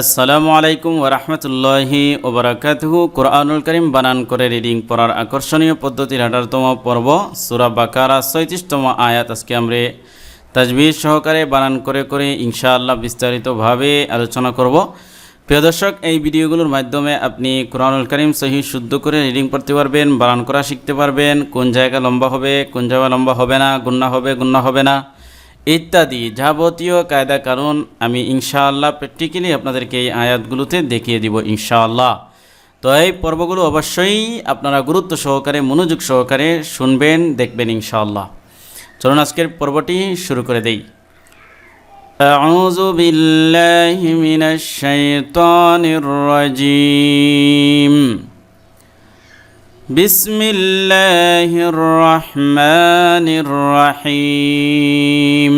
আসসালামু আলাইকুম ওরহমতুল্লাহি ওবরাকাতহু কোরআনুল করিম বানান করে রিডিং পড়ার আকর্ষণীয় পদ্ধতির আঠারোতম পর্ব, সুরা বাকারা, ছয়ত্রিশতম আয়াত আজকে আমরা তাজবির সহকারে বানান করে করে ইনশাআল্লাহ বিস্তারিতভাবে আলোচনা করব। প্রিয় দর্শক, এই ভিডিওগুলোর মাধ্যমে আপনি কোরআনুল করিম সহি শুদ্ধ করে রিডিং পড়তে পারবেন, বানান করা শিখতে পারবেন, কোন জায়গা লম্বা হবে, কোন জায়গা লম্বা হবে না গুন্না হবে গুন্না হবে না। ইত্যাদি যাবতীয় কায়দা কারণ আমি ইনশাআল্লাহ প্র্যাকটিক্যালি আপনাদেরকে এই আয়াতগুলোতে দেখিয়ে দিব ইনশাআল্লাহ তো এই পর্বগুলো অবশ্যই আপনারা গুরুত্ব সহকারে মনোযোগ সহকারে শুনবেন দেখবেন ইনশাআল্লাহ চলুন আজকের পর্বটি শুরু করে দেই أعوذ بالله من الشيطان الرجيم بسم الله الرحمن الرحيم.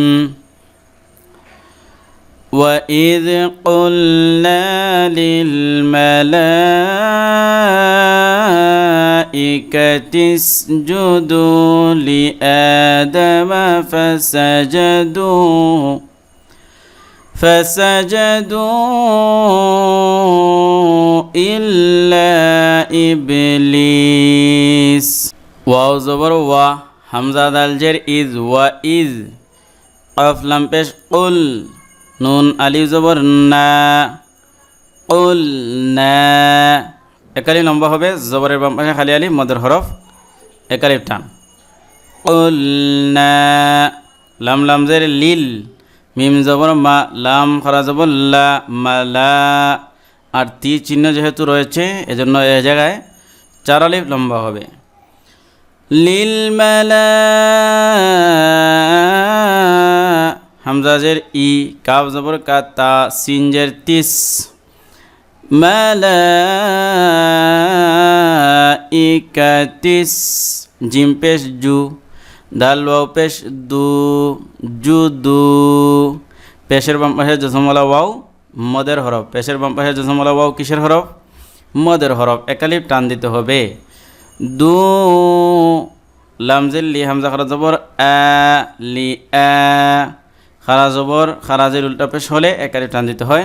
وإذ قلنا للملائكة اسجدوا لآدم فسجدوا فسجدوا إلا ইবলিস। ওয়াও জবর, ওয়া, হামজা দাল জের ইজ, ওয়া ইজ। কফ লাম পেশ, উল। নুন আলি জবর, না। উল, না। একালি লম্বা হবে, জবরের বাম পাশে খালি আলি, মদের হরফ একালি টান। উল, না। লাম লাম জের লিল। মিম জবর, মা, লাম, খরা জবর, লা মালা আর তি চিহ্ন যেহেতু রয়েছে, এজন্য এ জায়গায় চার আলিফ লম্বা হবে। হামজাজের ই কাব জবর কা, তা, সিনজের তিস। মালা ইকাতিস জিম পেশ জু, দাল ওয়াও পেশ দু, জু দু। পেশের বাম পাশে জসমলা ওয়াও। মদের হরফ। পেশের বাম পাশে জসমলা ওয়াও কিসের হরফ? মদের হরফ। একালিপ টান দিতে হবে। দু লামজিল লি হামজা খারা জবর, আ, লি, আ খারা জবর, খারাজের উল্টা পেশ হলে একালিপ টান দিতে হয়।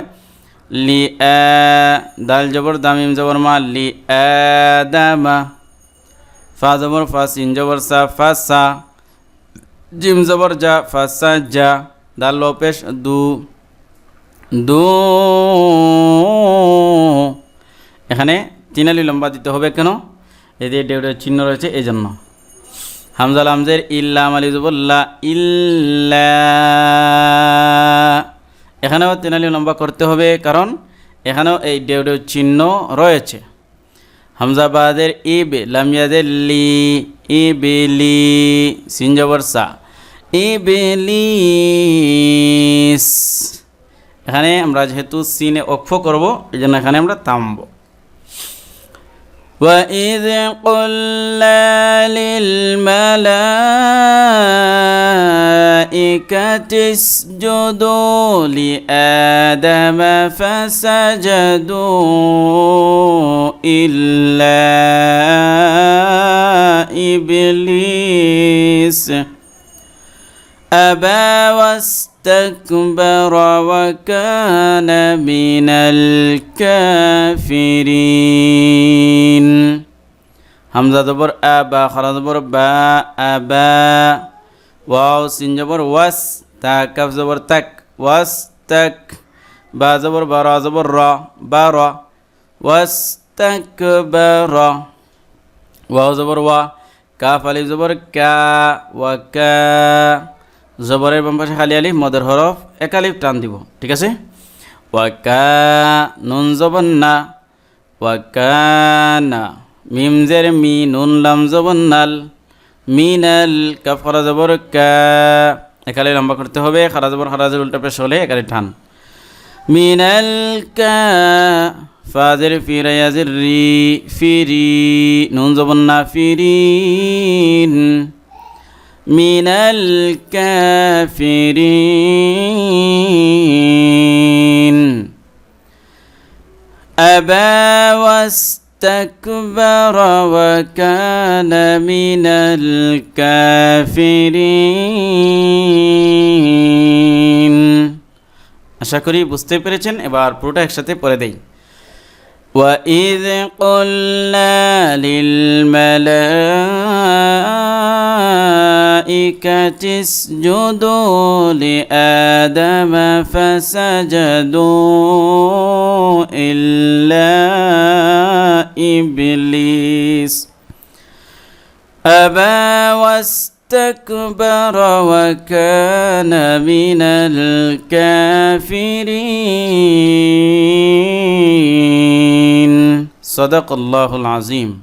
লি, আ, দাল জবর দামিম জবর, মা, লি, আ দামা ফা জবর, ফা, সিন জবর, সা, ফা, সা। জিম জবর যা ফা, সা যা দাল লো পেশ, দু দু। এখানে তিনালি লম্বা দিতে হবে কেন? এতে ডেউডের চিহ্ন রয়েছে এই জন্য হামজাল হামজের ইল্লা আলী জবল্লা ইল্লা। এখানেও তিনালি লম্বা করতে হবে, কারণ এখানেও এই ডেউডের চিহ্ন রয়েছে। হামজাবাদের ইব লামিয়াদের লি ইবিলি সিনজবর সা। ইবিলিস এখানে আমরা যেহেতু সিনে অক্ষ করব এই জন্য এখানে আমরা থামব وإذ قلنا للملائكة اسجدوا لآدم فسجدوا إلا إبليس أبى واستكبر وكان من الكافرين. حمزة دبر أبا خرا دبر با أبا واو سين جبر وس تا كف زبر تك واستك با زبر برا زبر را برا واستكبر. واو زبر وا كاف ألف زبر كا وكا কা কা জবরের বাম পাশে খালি আলিফ, মদের হরফ, এক আলিফ টান দিব, ঠিক আছে? ওয়া কা নুন জবর না, ওয়া না, মিম জের মি, নুন লাম জবর নাল মিনাল কাফ খরা জবর কা একালে লম্বা করতে হবে, খারা জবর খারাজের উল্টা পেশ হলে একালে টান। মিনাল কা ফাজের ফিরাইয়াজের রি ফিরি নুন জবর না ফিরিন من الكافرين أبى واستكبر وكان من الكافرين আশা করি বুঝতে পেরেছেন এবার পুরোটা একসাথে পড়ে দেই وإذ قلنا للملائكة اسجدوا لآدم فسجدوا إلا إبليس. أبى واستكبر وكان من الكافرين. صدق الله العظيم.